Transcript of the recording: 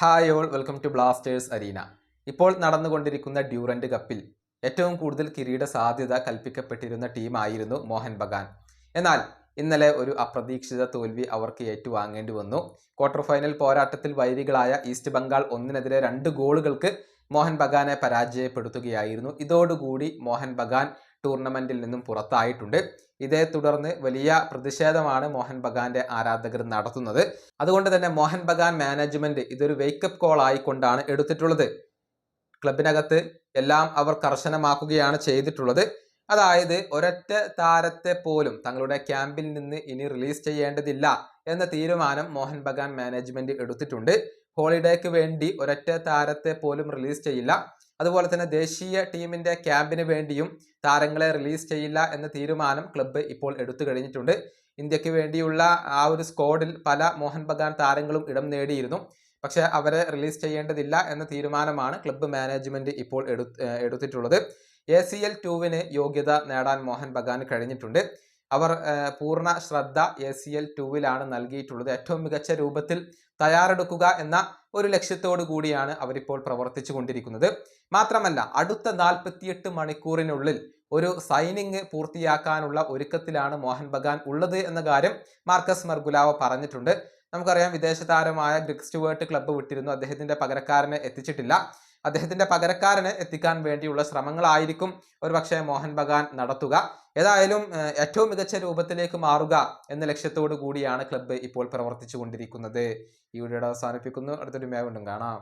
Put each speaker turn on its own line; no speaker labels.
Hi all welcome to Blasters arena ഇപ്പോൾ നടന്നുകൊണ്ടിരിക്കുന്ന Durand കപ്പിൽ ഏറ്റവും കൂടുതൽ കിരീട സാധ്യത കൽപ്പിക്കപ്പെട്ടിരുന്ന ടീമായിരുന്നു മോഹൻ ബഗാൻ. എന്നാൽ ഇന്നലെ ഒരു അപ്രതീക്ഷിത തോൽവി അവർക്ക് ഏറ്റുവാങ്ങേണ്ടി വന്നു. ക്വാർട്ടർ ഫൈനൽ പോരാട്ടത്തിൽ വൈരികളായ ഈസ്റ്റ് ബംഗാൾ ഒന്നിനെതിരെ രണ്ട് ഗോളുകൾക്ക് മോഹൻ ബഗാനെ പരാജയപ്പെടുത്തുകയായിരുന്നു. ഇതോടുകൂടി മോഹൻ ബഗാൻ ടൂർണമെന്റിൽ നിന്നും പുറത്തായിട്ടുണ്ട്. ഇതേ തുടർന്ന് വലിയ പ്രതിഷേധമാണ് മോഹൻ ബഗാന്റെ ആരാധകർ നടത്തുന്നത്. അതുകൊണ്ട് തന്നെ മോഹൻ ബഗാൻ മാനേജ്മെന്റ് ഇതൊരു വേക്കപ്പ് കോൾ ആയിക്കൊണ്ടാണ് എടുത്തിട്ടുള്ളത്. ക്ലബിനകത്ത് എല്ലാം അവർ കർശനമാക്കുകയാണ് ചെയ്തിട്ടുള്ളത്. അതായത് ഒരൊറ്റ താരത്തെ പോലും തങ്ങളുടെ ക്യാമ്പിൽ നിന്ന് ഇനി റിലീസ് ചെയ്യേണ്ടതില്ല എന്ന തീരുമാനം മോഹൻ ബഗാൻ മാനേജ്മെന്റ് എടുത്തിട്ടുണ്ട്. ഹോളിഡേക്ക് വേണ്ടി ഒരൊറ്റ താരത്തെ പോലും റിലീസ് ചെയ്യില്ല. അതുപോലെ തന്നെ ദേശീയ ടീമിന്റെ ക്യാമ്പിന് വേണ്ടിയും താരങ്ങളെ റിലീസ് ചെയ്യില്ല എന്ന തീരുമാനം ക്ലബ്ബ് ഇപ്പോൾ എടുത്തു കഴിഞ്ഞിട്ടുണ്ട്. ഇന്ത്യയ്ക്ക് വേണ്ടിയുള്ള ആ ഒരു സ്ക്വാഡിൽ പല മോഹൻ ബഗാൻ താരങ്ങളും ഇടം നേടിയിരുന്നു. പക്ഷെ അവരെ റിലീസ് ചെയ്യേണ്ടതില്ല എന്ന തീരുമാനമാണ് ക്ലബ്ബ് മാനേജ്മെന്റ് ഇപ്പോൾ എടുത്തിട്ടുള്ളത്. എ സി എൽ ടുവിന് യോഗ്യത നേടാൻ മോഹൻ ബഗാന് കഴിഞ്ഞിട്ടുണ്ട്. അവർ പൂർണ ശ്രദ്ധ എ സി എൽ ടുവിലാണ് നൽകിയിട്ടുള്ളത്. ഏറ്റവും മികച്ച രൂപത്തിൽ തയ്യാറെടുക്കുക എന്ന ഒരു ലക്ഷ്യത്തോടു കൂടിയാണ് അവരിപ്പോൾ പ്രവർത്തിച്ചു കൊണ്ടിരിക്കുന്നത്. മാത്രമല്ല അടുത്ത നാൽപ്പത്തിയെട്ട് മണിക്കൂറിനുള്ളിൽ ഒരു സൈനിങ് പൂർത്തിയാക്കാനുള്ള ഒരുക്കത്തിലാണ് മോഹൻ ബഗാൻ ഉള്ളത് എന്ന കാര്യം മാർക്കസ് മർഗുലാവ പറഞ്ഞിട്ടുണ്ട്. നമുക്കറിയാം വിദേശ താരമായ ഗ്രിഗ് സ്റ്റുവേർട്ട് ക്ലബ്ബ് വിട്ടിരുന്നു. അദ്ദേഹത്തിന്റെ പകരക്കാരനെ എത്തിച്ചിട്ടില്ല. അദ്ദേഹത്തിന്റെ പകരക്കാരന് എത്തിക്കാൻ വേണ്ടിയുള്ള ശ്രമങ്ങളായിരിക്കും ഒരുപക്ഷെ മോഹൻ ബഗാൻ നടത്തുക. ഏതായാലും ഏറ്റവും മികച്ച രൂപത്തിലേക്ക് മാറുക എന്ന ലക്ഷ്യത്തോടു കൂടിയാണ് ക്ലബ്ബ് ഇപ്പോൾ പ്രവർത്തിച്ചു കൊണ്ടിരിക്കുന്നത് ഈ വീഡിയോയുടെ അവസാനിപ്പിക്കുന്നു. അടുത്തൊരു മേ വീണ്ടും കാണാം.